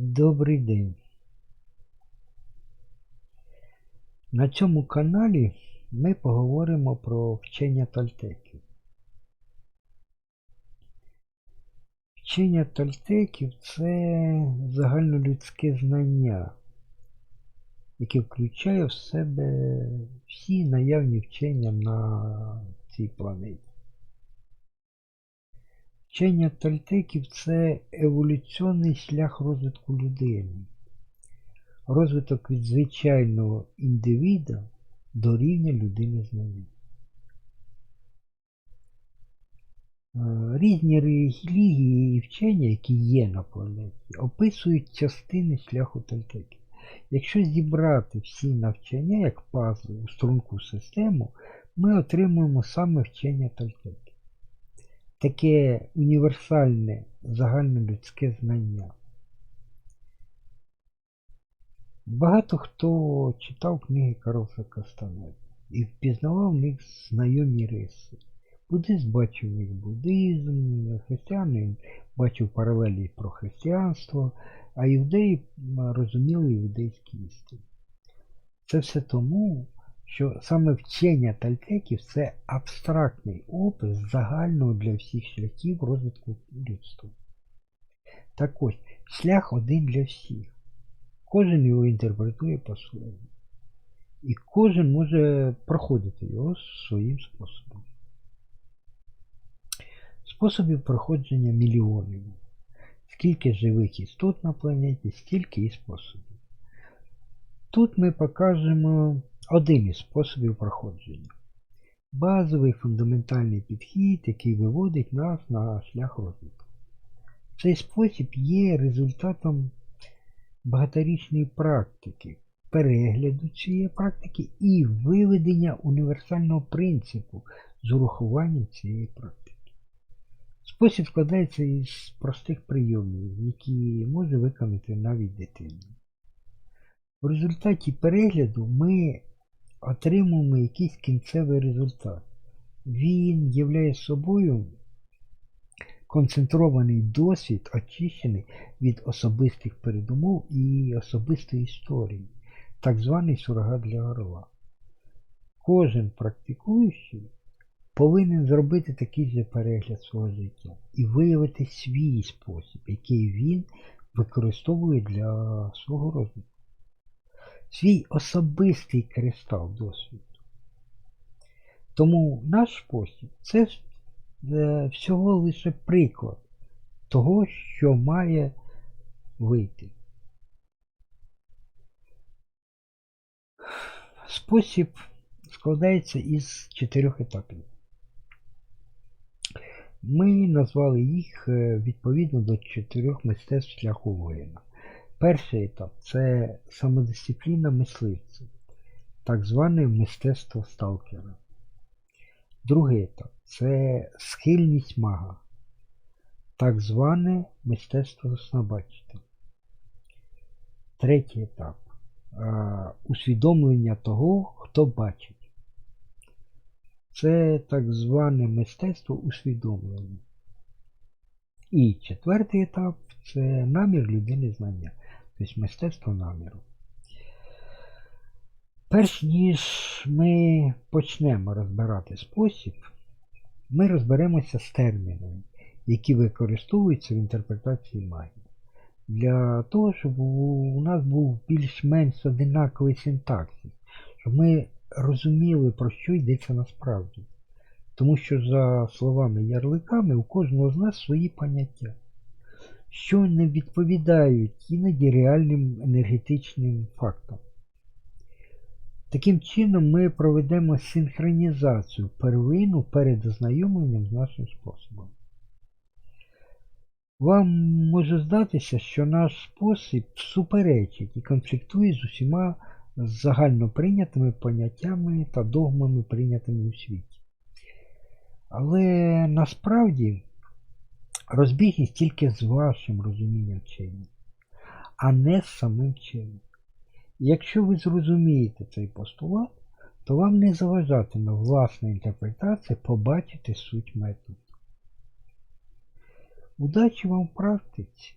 Добрий день. На цьому каналі ми поговоримо про вчення тольтеків. Вчення тольтеків це загальнолюдське знання, яке включає в себе всі наявні вчення на цій планеті. Вчення тольтеків це еволюційний шлях розвитку людини. Розвиток від звичайного індивіда до рівня людини знання. Е, Різні релігії і вчення, які є на планеті, описують частини шляху тольтеків. Якщо зібрати всі навчання як пазли у струнку систему, ми отримуємо саме вчення тольтеків таке універсальне загальнолюдське знання. Багато хто читав книги Карлса Кастанеда і впізнавав в них знайомі риси. Буддист бачив них буддизм, християнин бачив паралелі про християнство, а іудеї розуміли іудейські істини. Це все тому, що саме вчення тальтеків це абстрактний опис загального для всіх шляхів розвитку людства. Так ось, шлях один для всіх. Кожен його інтерпретує по-своєму. І кожен може проходити його своїм способом. Способів проходження мільйонів. Скільки живих істот на планеті, стільки і способів. Тут ми покажемо один із способів проходження. Базовий фундаментальний підхід, який виводить нас на шлях розвитку. Цей спосіб є результатом багаторічної практики, перегляду цієї практики і виведення універсального принципу з урахуванням цієї практики. Спосіб складається із простих прийомів, які може виконати навіть дитина. В результаті перегляду ми отримуємо якийсь кінцевий результат. Він являє собою концентрований досвід, очищений від особистих передумов і особистої історії, так званий сурогат для орла. Кожен практикуючий повинен зробити такий же перегляд свого життя і виявити свій спосіб, який він використовує для свого розвитку свій особистий кристал досвіду. Тому наш спосіб це е, всього лише приклад того, що має вийти. Спосіб складається із чотирьох етапів. Ми назвали їх е, відповідно до чотирьох мистецтв шляху воїна. Перший етап це самодисципліна мисливця, так зване мистецтво сталкера. Другий етап це схильність мага, так зване мистецтво снобачити. Третій етап усвідомлення того, хто бачить. Це так зване мистецтво усвідомлення. І четвертий етап це намір людини знання тобто мистецтво наміру. Перш ніж ми почнемо розбирати спосіб, ми розберемося з термінами, які використовуються в інтерпретації магії. Для того, щоб у нас був більш-менш одинаковий синтаксис, щоб ми розуміли, про що йдеться насправді. Тому що, за словами-ярликами, у кожного з нас свої поняття що не відповідають іноді реальним енергетичним фактам. Таким чином ми проведемо синхронізацію первину перед ознайомленням з нашим способом. Вам може здатися, що наш спосіб суперечить і конфліктує з усіма загально прийнятими поняттями та догмами, прийнятими у світі. Але насправді Розбіжність тільки з вашим розумінням вчення, а не з самим чином. Якщо ви зрозумієте цей постулат, то вам не заважатиме власна інтерпретація побачити суть методу. Удачі вам в практиці!